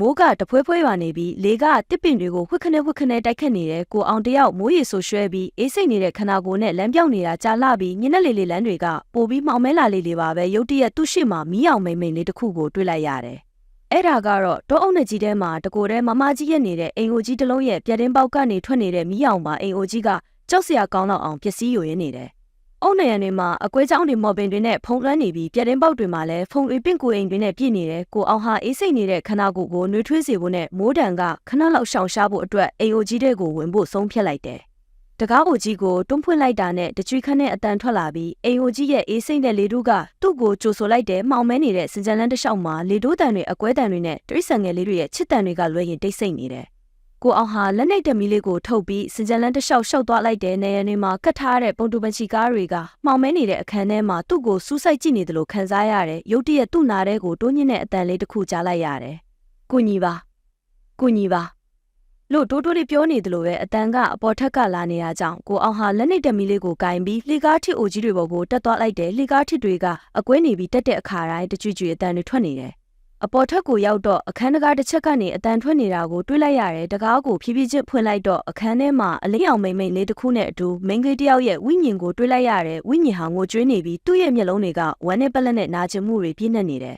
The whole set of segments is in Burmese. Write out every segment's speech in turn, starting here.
မိုးကတဖွဲဖွဲရွာနေပြီးလေကတစ်ပင်တွေကိုဝှက်ခနဲ့ဝှက်ခနဲ့တိုက်ခတ်နေတဲ့ကိုအောင်တယောက်မိုးရေဆိုရွှဲပြီးအေးစိတ်နေတဲ့ခန္ဓာကိုယ်နဲ့လမ်းပြောင်းနေတာကြာလှပြီးညနေလေးလေးလမ်းတွေကပိုပြီးမှောင်မဲလာလေးလေးပါပဲရုတ်တရက်သူ့ရှိမှမီးအောင်မိမ့်မိန်လေးတစ်ခုကိုတွေ့လိုက်ရတယ်။အဲ့ဒါကတော့တောအုပ်နဲ့ကြီးထဲမှာတကိုယ်တည်းမမကြီးရဲ့နေတဲ့အိမ်အိုကြီးတစ်လုံးရဲ့ပြက်တင်းပေါက်ကနေထွက်နေတဲ့မီးအောင်ပါအိမ်အိုကြီးကကြောက်စရာကောင်းတော့အောင်ပျက်စီးယိုရင်းနေတယ်။ အုံနေရံတွေမှာအကွဲချောင်းတွေမော်ပင်တွေနဲ့ဖုံလွှမ်းနေပြီးပြက်တင်းပေါက်တွေမှာလည်းဖုံတွေပင့်ကိုအိမ်တွေနဲ့ပြည့်နေတယ်။ကိုအောင်ဟာအေးစိတ်နေတဲ့ခန္ဓာကိုယ်ကိုနှွေးထွေးစေဖို့နဲ့မိုးတံကခဏလောက်ရှောင်ရှားဖို့အတွက်အိမ်အိုကြီးတွေကိုဝင်ဖို့ဆုံးဖြတ်လိုက်တယ်။တကားအိုကြီးကိုတွန်းဖွင့်လိုက်တာနဲ့တကြွေခန့်နဲ့အတန်ထွက်လာပြီးအိမ်အိုကြီးရဲ့အေးစိတ်တဲ့လေတို့ကသူ့ကိုကြိုဆိုလိုက်တဲ့မှောင်မဲနေတဲ့စင်ကြံလန်းတစ်လျှောက်မှာလေတို့တန်တွေအကွဲတန်တွေနဲ့တိရစ္ဆာန်ငယ်လေးတွေရဲ့ချစ်တန်တွေကလွှဲရင်တိတ်ဆိတ်နေတယ်။ ကိုအောင်ဟာလက်နဲ့တမီလေးကိုထုတ်ပြီးစင်ကြံလန်းတစ်လျှောက်ရှောက်သွားလိုက်တဲ့နေရနေမှာကတ်ထားတဲ့ပုံတူပန်ချီကားတွေကမှောင်မဲနေတဲ့အခန်းထဲမှာသူ့ကိုစူးစိုက်ကြည့်နေတယ်လို့ခံစားရတယ်။ရုတ်တရက်သူ့နာထဲကိုတိုးညင်းတဲ့အတန်လေးတစ်ခုကြားလိုက်ရတယ်။ကိုညီပါ။ကိုညီပါ။လို့တိုးတိုးလေးပြောနေတယ်လို့ပဲအတန်ကအပေါ်ထက်ကလာနေတာကြောင့်ကိုအောင်ဟာလက်နဲ့တမီလေးကိုကင်ပြီးလှေကားထစ်အိုကြီးတွေပေါ်ကိုတက်သွားလိုက်တယ်လှေကားထစ်တွေကအကွဲနေပြီးတက်တဲ့အခါတိုင်းတကြွကြွအတန်တွေထွက်နေတယ် အပေါ်ထက်ကိုရောက်တော့အခန်းတကားတစ်ချက်ကနေအတန်ထွက်နေတာကိုတွေးလိုက်ရတယ်တကားကိုဖြည်းဖြည်းချင်းဖွင့်လိုက်တော့အခန်းထဲမှာအလင်းအောင်မိမ့်မိမ့်လေးတစ်ခုနဲ့အတူမိန်းကလေးတစ်ယောက်ရဲ့ဝိညာဉ်ကိုတွေးလိုက်ရတယ်ဝိညာဉ်ဟာငိုကြွေးနေပြီးသူ့ရဲ့မျက်လုံးတွေကဝမ်းနဲ့ပက်လက်နဲ့နာကျင်မှုတွေပြည့်နေနေတယ်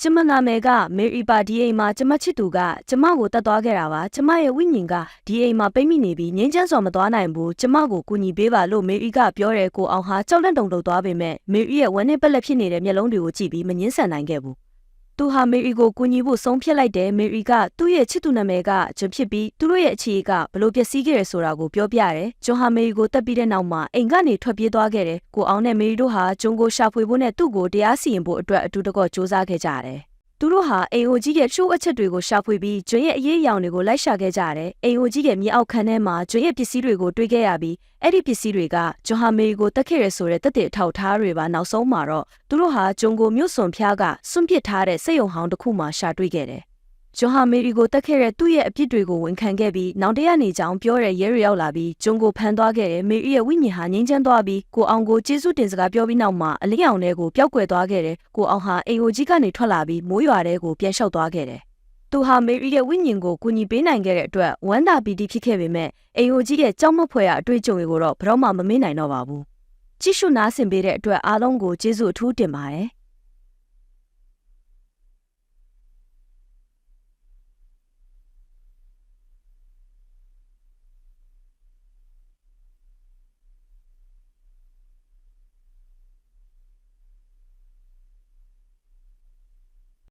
ကျမနာမည်ကမေရီပါဒီအိမ်မှာကျမချစ်သူကကျမကိုတတ်သွားခဲ့တာပါကျမရဲ့ဝိညာဉ်ကဒီအိမ်မှာပိတ်မိနေပြီးငင်းချမ်းစွာမသွားနိုင်ဘူးကျမကိုကူညီပေးပါလို့မေရီကပြောတယ်ကိုအောင်ဟာကြောက်လန့်တုန်တုန်သွားပေမဲ့မေရီရဲ့ဝမ်းနဲ့ပက်လက်ဖြစ်နေတဲ့မျက်လုံးတွေကိုကြည့်ပြီးမငင်းဆန်နိုင်ခဲ့ဘူး သူဟာမေရီကိုကူညီဖို့ဆုံးဖြတ်လိုက်တယ်မေရီကသူ့ရဲ့ချစ်သူနာမည်ကဂျွန်ဖြစ်ပြီးသူတို့ရဲ့အခြေကဘလို့ပျက်စီးခဲ့ရဆိုတာကိုပြောပြတယ်ဂျွန်ဟာမေရီကိုတက်ပြီးတဲ့နောက်မှာအိမ်ကနေထွက်ပြေးသွားခဲ့တယ်ကိုအောင်နဲ့မေရီတို့ဟာဂျွန်ကိုရှာဖွေဖို့နဲ့သူ့ကိုတရားစီရင်ဖို့အတွက်အတူတကောစ조사ခဲ့ကြတယ် သူတို့ဟာအိမ်အိုကြီးရဲ့ချိုးအချက်တွေကိုရှာဖွေပြီးကျွင်းရဲ့အရေးအယောင်တွေကိုလိုက်ရှာခဲ့ကြတယ်။အိမ်အိုကြီးရဲ့မြေအောက်ခန်းထဲမှာကျွင်းရဲ့ပစ္စည်းတွေကိုတွေ့ခဲ့ရပြီးအဲ့ဒီပစ္စည်းတွေကဂျွန်ဟာမေရီကိုတက်ခဲ့ရဆိုတဲ့တက်တဲ့အထောက်ထားတွေပါနောက်ဆုံးမှာတော့သူတို့ဟာဂျွန်ကိုမြို့စွန်ဖျားကစွန့်ပစ်ထားတဲ့စိတ်ယုံဟောင်းတစ်ခုမှရှာတွေ့ခဲ့တယ်။ ဂျွန်ဟာမေရီကိုတက်ခဲ့တဲ့သူ့ရဲ့အပြစ်တွေကိုဝန်ခံခဲ့ပြီးနောက်တရနေကြောင်ပြောတဲ့ရဲရရောက်လာပြီးဂျွန်ကိုဖမ်းသွားခဲ့တယ်မေရီရဲ့ဝိညာဉ်ဟာငြိမ်းချမ်းသွားပြီးကိုအောင်ကိုကျေးဇူးတင်စကားပြောပြီးနောက်မှာအလင်းအောင်တွေကိုပျောက်ကွယ်သွားခဲ့တယ်ကိုအောင်ဟာအိမ်ကိုကြီးကနေထွက်လာပြီးမိုးရွာတဲ့ကိုပြန်လျှောက်သွားခဲ့တယ်သူဟာမေရီရဲ့ဝိညာဉ်ကိုကူညီပေးနိုင်ခဲ့တဲ့အတွက်ဝမ်းသာပီတိဖြစ်ခဲ့ပေမဲ့အိမ်ကိုကြီးရဲ့ကြောက်မဖွယ်ရအတွေ့အကြုံတွေကိုတော့ဘယ်တော့မှမမေ့နိုင်တော့ပါဘူးကြည့်ရှုနားဆင်ပေးတဲ့အတွက်အားလုံးကိုကျေးဇူးအထူးတင်ပါတယ်